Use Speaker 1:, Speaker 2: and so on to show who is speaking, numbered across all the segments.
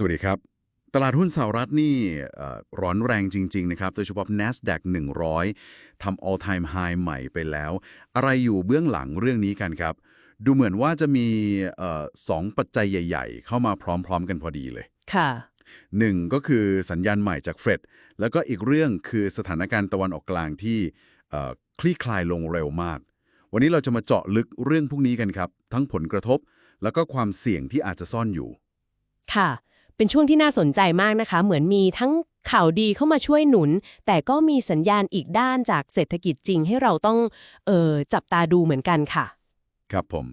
Speaker 1: สวัสดีครับ ตลาดหุ้นสหรัฐนี่เอ่อร้อนแรงจริง ๆ นะครับ โดยเฉพาะ NASDAQ 100 ทำ all time high ใหม่ไปแล้ว อะไรอยู่เบื้องหลังเรื่องนี้กันครับ ดูเหมือนว่าจะมีเอ่อสองปัจจัยใหญ่ ๆ เข้ามาพร้อม ๆ กันพอดีเลย
Speaker 2: ค่ะ
Speaker 1: หนึ่งก็คือสัญญาณใหม่จากเฟดแล้วก็อีกเรื่องคือสถานการณ์ตะวันออกกลางที่เอ่อคลี่คลายลงเร็วมาก วันนี้เราจะมาเจาะลึกเรื่องพวกนี้กันครับ ทั้งผลกระทบ แล้วก็ความเสี่ยงที่อาจจะซ่อนอยู่
Speaker 2: ค่ะ เป็นช่วงที่น่าสนใจมากนะคะ เหมือนมีทั้งข่าวดีเข้ามาช่วยหนุน แต่ก็มีสัญญาณอีกด้านจากเศรษฐกิจจริงให้เราต้องเออจับตาดูเหมือนกันค่ะ
Speaker 1: ครับผม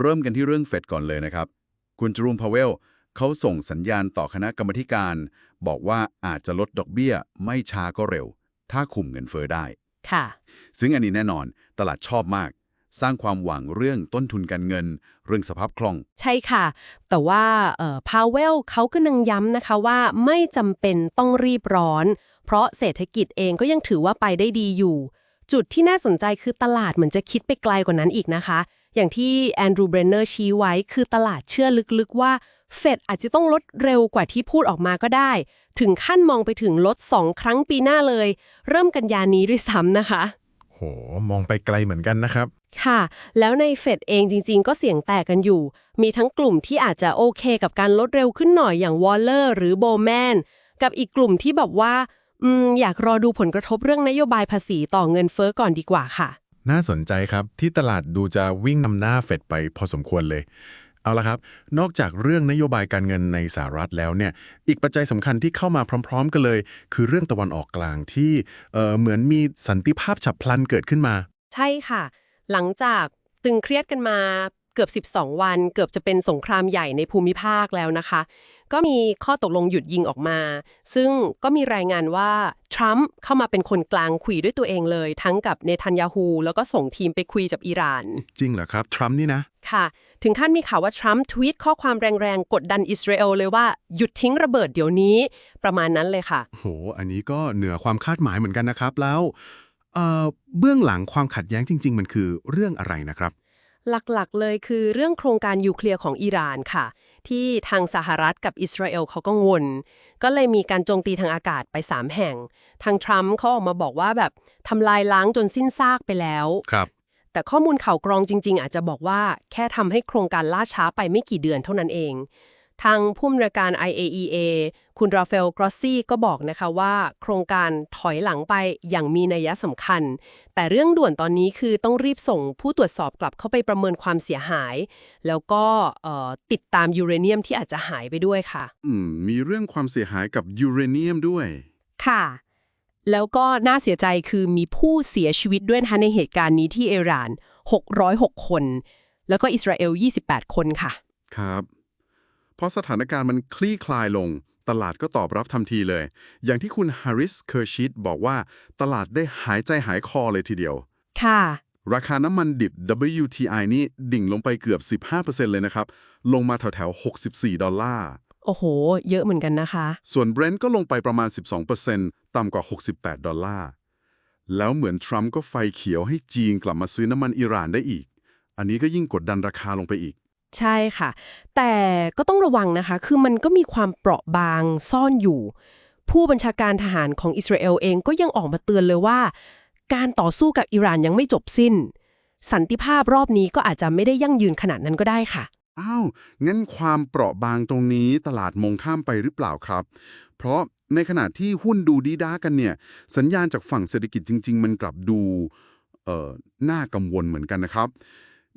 Speaker 1: เริ่มกันที่เรื่องเฟดก่อนเลยนะครับ คุณจรูมพาวเวลเขาส่งสัญญาณต่อคณะกรรมาธิการ บอกว่าอาจจะลดดอกเบี้ย ไม่ช้าก็เร็ว ถ้าคุมเงินเฟอ้อได้
Speaker 2: ค่ะ
Speaker 1: ซึ่งอันนี้แน่นอนตลาดชอบมาก สร้างความหวังเรื่องต้นทุนการเงิน เรื่องสภาพคล่อง
Speaker 2: ใช่ค่ะ แต่ว่าเอ่อพาวเวลเขาก็นังย้ำนะคะว่าไม่จำเป็นต้องรีบร้อน เพราะเศรษฐกิจเองก็ยังถือว่าไปได้ดีอยู่ จุดที่น่าสนใจคือตลาดเหมือนจะคิดไปไกลกว่านั้นอีกนะคะ อย่างที่แอนดรูเบรนเนอร์ชี้ไว้คือตลาดเชื่อลึกๆว่าเฟดอาจจะต้องลดเร็วกว่าที่พูดออกมาก็ได้ ถึงขั้นมองไปถึงลด 2 ครั้งปีหน้าเลย เริ่มกันยานี้ด้วยซ้ำนะคะ
Speaker 3: โห มองไปไกลเหมือนกันนะครับ
Speaker 2: ค่ะ แล้วในเฟดเองจริง ๆ ก็เสียงแตกกันอยู่ มีทั้งกลุ่มที่อาจจะโอเคกับการลดเร็วขึ้นหน่อยอย่างวอลเลอร์หรือโบแมนกับอีกกลุ่มที่แบบว่าอืมอยากรอดูผลกระทบเรื่องนโยบายภาษีต่อเงินเฟ้อก่อนดีกว่าค่ะ
Speaker 3: น่าสนใจครับที่ตลาดดูจะวิ่งนำหน้าเฟดไปพอสมควรเลย เอาละครับ นอกจากเรื่องนโยบายการเงินในสหรัฐแล้วเนี่ย อีกปัจจัยสำคัญที่เข้ามาพร้อม ๆ กันเลย คือเรื่องตะวันออกกลางที่เเหมือนมีสันติภาพฉับพลันเกิดขึ้นมา
Speaker 2: ใช่ค่ะ หลังจากตึงเครียดกันมาเกือบ 12 วัน เกือบจะเป็นสงครามใหญ่ในภูมิภาคแล้วนะคะ ก็มีข้อตกลงหยุดยิงออกมา ซึ่งก็มีรายงานว่า ทรัมป์เข้ามาเป็นคนกลางคุยด้วยตัวเองเลย ทั้งกับเนทันยาฮูแล้วก็ส่งทีมไปคุยกับอิหร่าน
Speaker 3: จริงเหรอครับ ทรัมป์นี่นะ
Speaker 2: ค่ะ ถึงขั้นมีข่าวว่า ทรัมป์ทวีตข้อความแรงๆ กดดันอิสราเอลเลยว่าหยุดทิ้งระเบิดเดี๋ยวนี้ ประมาณนั้นเลยค่ะ
Speaker 3: โห อันนี้ก็เหนือความคาดหมายเหมือนกันนะครับแล้วเอ่อเบื้องหลังความขัดแย้งจริง ๆ มันคือเรื่องอะไรนะครับ
Speaker 2: หลักๆ เลยคือเรื่องโครงการนิวเคลียร์ของอิหร่านค่ะ ที่ทางสหรัฐกับอิสราเอลเขากังวล ก็เลยมีการโจมตีทางอากาศไป 3 แห่ง ทางทรัมป์เขาออกมาบอกว่าแบบทำลายล้างจนสิ้นซากไปแล้ว
Speaker 3: ครับ
Speaker 2: แต่ข้อมูลข่าวกรองจริง ๆ อาจจะบอกว่าแค่ทำให้โครงการล่าช้าไปไม่กี่เดือนเท่านั้นเอง ทางผู้อำนวยการ IAEA คุณราฟาเอลกรอสซี่ก็บอกนะคะว่า โครงการถอยหลังไปอย่างมีนัยสำคัญ แต่เรื่องด่วนตอนนี้คือต้องรีบส่งผู้ตรวจสอบกลับเข้าไปประเมินความเสียหาย แล้วก็เอ่อติดตามยูเรเนียมที่อาจจะหายไปด้วยค่ะ
Speaker 1: อืม มีเรื่องความเสียหายกับยูเรเนียมด้วย
Speaker 2: ค่ะ แล้วก็น่าเสียใจคือมีผู้เสียชีวิตด้วยนะคะในเหตุการณ์นี้ที่อิหร่าน 606 คน แล้วก็อิสราเอล 28 คนค่ะ
Speaker 1: ครับเพราะสถานการณ์มันคลี่คลายลง ตลาดก็ตอบรับทันทีเลย อย่างที่คุณฮาริสเคอร์ชิดบอกว่า ตลาดได้หายใจหายคอเลยทีเดียว
Speaker 2: ค่ะ
Speaker 1: ราคาน้ำมันดิบ WTI นี่ดิ่งลงไปเกือบ 15%เลยนะครับ ลงมาแถวๆ 64 ดอลลาร์
Speaker 2: โอ้โห เยอะเหมือนกันนะคะ
Speaker 1: ส่วน Brent ก็ลงไปประมาณ 12%ต่ำกว่า 68 ดอลลาร์ แล้วเหมือนทรัมป์ก็ไฟเขียวให้จีนกลับมาซื้อน้ำมันอิหร่านได้อีก อันนี้ก็ยิ่งกดดันราคาลงไปอีก
Speaker 2: ใช่ค่ะ แต่ก็ต้องระวังนะคะ คือมันก็มีความเปราะบางซ่อนอยู่ ผู้บัญชาการทหารของอิสราเอลเองก็ยังออกมาเตือนเลยว่า การต่อสู้กับอิหร่านยังไม่จบสิ้น สันติภาพรอบนี้ก็อาจจะไม่ได้ยั่งยืนขนาดนั้นก็ได้ค่ะ
Speaker 1: อ้าว งั้นความเปราะบางตรงนี้ตลาดมองข้ามไปหรือเปล่าครับ เพราะในขณะที่หุ้นดูดีด้ากันเนี่ย สัญญาณจากฝั่งเศรษฐกิจจริง ๆ มันกลับดู เอ่อ น่ากังวลเหมือนกันนะครับ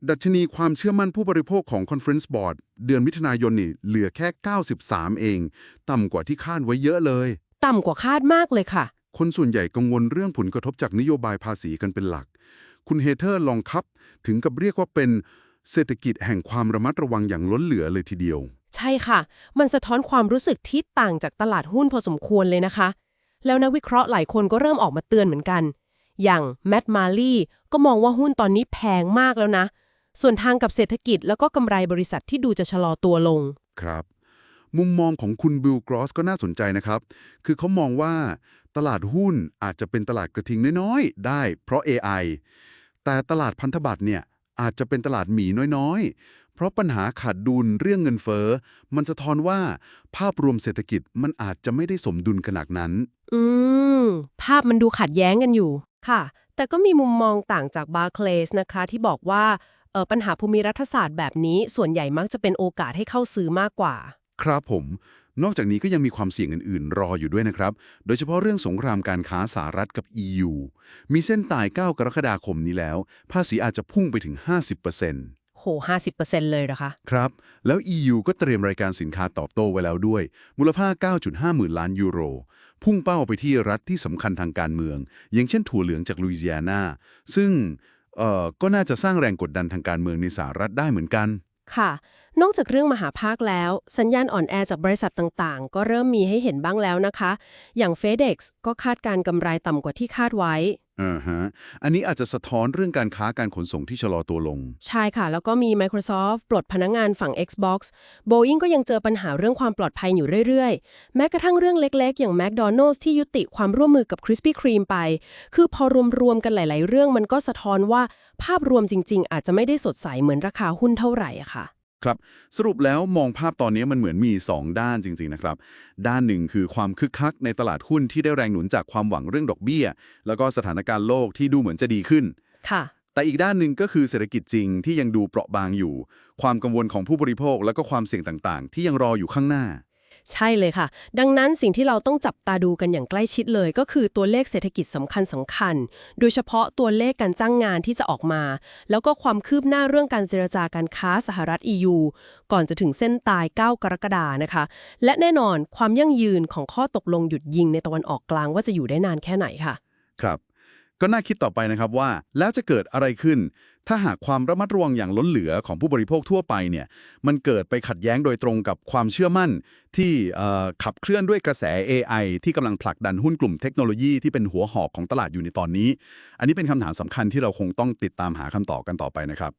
Speaker 1: ดัชนีความเชื่อมั่นผู้บริโภคของ Conference Board เดือนมิถุนายนนี่เหลือแค่ 93 เอง ต่ำกว่าที่คาดไว้เยอะเลย
Speaker 2: ต่ำกว่าคาดมากเลยค่ะ
Speaker 1: คนส่วนใหญ่กังวลเรื่องผลกระทบจากนโยบายภาษีกันเป็นหลัก คุณเฮเทอร์ลองครับ ถึงกับเรียกว่าเป็นเศรษฐกิจแห่งความระมัดระวังอย่างล้นเหลือเลยทีเดียว
Speaker 2: ใช่ค่ะ มันสะท้อนความรู้สึกที่ต่างจากตลาดหุ้นพอสมควรเลยนะคะ แล้วนักวิเคราะห์หลายคนก็เริ่มออกมาเตือนเหมือนกัน อย่างแมดมาลีก็มองว่าหุ้นตอนนี้แพงมากแล้วนะ ส่วนทางกับเศรษฐกิจแล้วก็กำไรบริษัทที่ดูจะชะลอตัวลง
Speaker 1: ครับ มุมมองของคุณบิลกรอสก็น่าสนใจนะครับ คือเขามองว่าตลาดหุ้นอาจจะเป็นตลาดกระทิงน้อยๆ ได้เพราะ AI แต่ตลาดพันธบัตรเนี่ยอาจจะเป็นตลาดหมีน้อยๆ เพราะปัญหาขาดดุลเรื่องเงินเฟ้อ มันสะท้อนว่าภาพรวมเศรษฐกิจมันอาจจะไม่ได้สมดุลขนาดนั้น
Speaker 2: อืม ภาพมันดูขัดแย้งกันอยู่ ค่ะ แต่ก็มีมุมมองต่างจากบาร์เคลสนะคะที่บอกว่าเอ่อ ปัญหาภูมิรัฐศาสตร์แบบนี้ส่วนใหญ่มักจะเป็นโอกาสให้เข้าซื้อมากกว่า
Speaker 1: ครับผม นอกจากนี้ก็ยังมีความเสี่ยงอื่น ๆ รออยู่ด้วยนะครับ โดยเฉพาะเรื่องสงครามการค้าสหรัฐกับ EU มีเส้นตาย 9 กรกฎาคมนี้แล้ว ภาษีอาจจะพุ่งไปถึง 50%
Speaker 2: โห50%เลยนะคะ
Speaker 1: ครับ แล้ว EU ก็เตรียมรายการสินค้าตอบโต้ไว้แล้วด้วย มูลค่า 9.5 หมื่นล้านยูโร พุ่งเป้าไปที่รัฐที่สำคัญทางการเมือง อย่างเช่นถั่วเหลืองจากลุยเซียนา ซึ่ง เอ่อก็น่าจะสร้างแรงกดดันทางการเมืองในสหรัฐได้เหมือนกัน
Speaker 2: ค่ะ นอกจากเรื่องมหาภาคแล้ว สัญญาณอ่อนแอจากบริษัทต่างๆ ก็เริ่มมีให้เห็นบ้างแล้วนะคะ อย่าง FedEx ก็คาดการกำไรต่ำกว่าที่คาดไว้
Speaker 1: อ่าฮะ อันนี้อาจจะสะท้อนเรื่องการค้าการขนส่งที่ชะลอตัวลง
Speaker 2: ใช่ค่ะ แล้วก็มี Microsoft ปลดพนักงงานฝั่ง Xbox Boeing ก็ยังเจอปัญหาเรื่องความปลอดภัยอยู่เรื่อยๆ แม้กระทั่งเรื่องเล็กๆ อย่าง McDonald's ที่ยุติความร่วมมือกับ Krispy Kreme ไป คือพอรวมๆกันหลาย ๆ เรื่องมันก็สะท้อนว่าภาพรวมจริง ๆ อาจจะไม่ได้สดใสเหมือนราคาหุ้นเท่าไหร่อะค่ะ
Speaker 1: ครับสรุปแล้วมองภาพตอนนี้มันเหมือนมี 2 ด้านจริง ๆ นะครับ ด้านหนึ่งคือความคึกคักในตลาดหุ้นที่ได้แรงหนุนจากความหวังเรื่องดอกเบี้ย แล้วก็สถานการณ์โลกที่ดูเหมือนจะดีขึ้น
Speaker 2: ค่ะ
Speaker 1: แต่อีกด้านหนึ่งก็คือเศรษฐกิจจริงที่ยังดูเปราะบางอยู่ ความกังวลของผู้บริโภคแล้วก็ความเสี่ยงต่างๆ ที่ยังรออยู่ข้างหน้า
Speaker 2: ใช่เลยค่ะ ดังนั้นสิ่งที่เราต้องจับตาดูกันอย่างใกล้ชิดเลย ก็คือตัวเลขเศรษฐกิจสำคัญสำคัญ โดยเฉพาะตัวเลขการจ้างงานที่จะออกมา แล้วก็ความคืบหน้าเรื่องการเจรจาการค้าสหรัฐ EU ก่อนจะถึงเส้นตาย 9 กรกฎานะคะ และแน่นอนความยั่งยืนของข้อตกลงหยุดยิงในตะวันออกกลางว่าจะอยู่ได้นานแค่ไหนค่ะ
Speaker 1: ครับ ก็น่าคิดต่อไปนะครับว่า แล้วจะเกิดอะไรขึ้น ถ้าหากความระมัดระวังอย่างล้นเหลือของผู้บริโภคทั่วไปเนี่ยมันเกิดไปขัดแย้งโดยตรงกับความเชื่อมั่น ที่ขับเคลื่อนด้วยกระแส AI ที่กำลังผลักดันหุ้นกลุ่มเทคโนโลยีที่เป็นหัวหอกของตลาดอยู่ในตอนนี้ อันนี้เป็นคำถามสำคัญที่เราคงต้องติดตามหาคำตอบกันต่อไปนะครับ